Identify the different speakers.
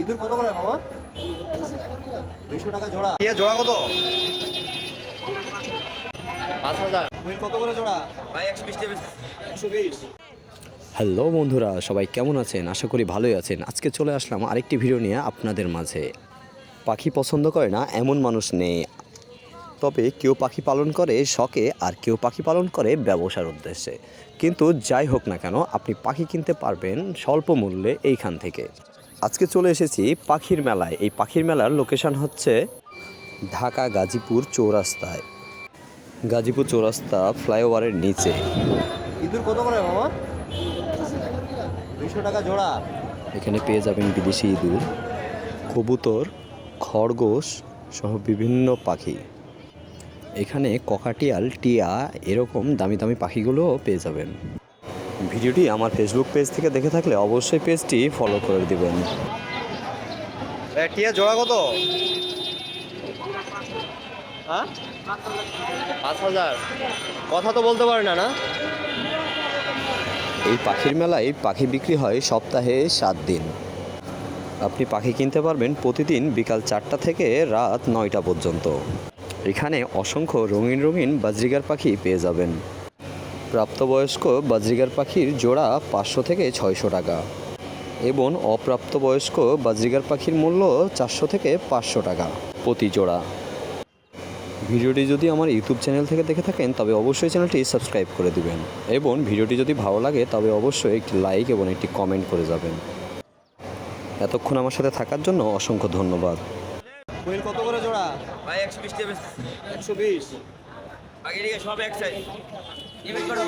Speaker 1: ইঁদুর কত করে মামা দুইশো টাকা জোড়া। ইয়ে জোড়া কত? পাঁচ হাজার। কত করে জোড়া? ভাই একশো বিশ। একশো বিশ।
Speaker 2: হ্যালো বন্ধুরা সবাই কেমন আছেন? আশা করি ভালোই আছেন। আজকে চলে আসলাম আরেকটি ভিডিও নিয়ে আপনাদের মাঝে। পাখি পছন্দ করে না এমন মানুষ নেই। তবে কেউ পাখি পালন করে শখে আর কেউ পাখি পালন করে ব্যবসার উদ্দেশ্যে। কিন্তু যাই হোক না কেন আপনি পাখি কিনতে পারবেন স্বল্প মূল্যে এইখান থেকে। আজকে চলে এসেছি পাখির মেলায়। এই পাখির মেলার লোকেশান হচ্ছে ঢাকা গাজীপুর চৌরাস্তায়। গাজীপুর চৌরাস্তা ফ্লাইওভারের নিচে।
Speaker 1: ইঁদুর কত করে মামা? দুইশো টাকা জোড়া।
Speaker 2: এখানে পেয়ে যাবেন বিদেশি ইঁদুর কবুতর খরগোশ সহ বিভিন্ন পাখি। এখানে ককাটিয়াল টিয়া এরকম দামি দামি পাখিগুলোও পেয়ে যাবেন। ভিডিওটি আমার ফেসবুক পেজ থেকে দেখে থাকলে অবশ্যই পেজটি ফলো করে দেবেন।
Speaker 1: টিয়া জোড়া কত? হ্যাঁ? পাঁচ হাজার। কথা তো বলতে পারে না না?
Speaker 2: এই পাখির মেলায় পাখি বিক্রি হয় সপ্তাহে সাত দিন। আপনি পাখি কিনতে পারবেন প্রতিদিন বিকাল চারটা থেকে রাত নয়টা পর্যন্ত। এখানে অসংখ্য রঙিন রঙিন বাজরিগার পাখি পেয়ে যাবেন। প্রাপ্তবয়স্ক বাজরিগার পাখির জোড়া পাঁচশো থেকে ছয়শো টাকা এবং অপ্রাপ্তবয়স্ক বাজরিগার পাখির মূল্য চারশো থেকে পাঁচশো টাকা প্রতি জোড়া। ভিডিওটি যদি আমার ইউটিউব চ্যানেল থেকে দেখে থাকেন তবে অবশ্যই চ্যানেলটি সাবস্ক্রাইব করে দিবেন এবং ভিডিওটি যদি ভালো লাগে তবে অবশ্যই একটি লাইক এবং একটি কমেন্ট করে যাবেন। এতক্ষণ আমার সাথে থাকার জন্য অসংখ্য ধন্যবাদ।
Speaker 1: কত করে জোড়া?
Speaker 3: ভাই একশো বিশ
Speaker 1: একশো বিশ?
Speaker 3: সব এক সাইজ ఇవి కూడా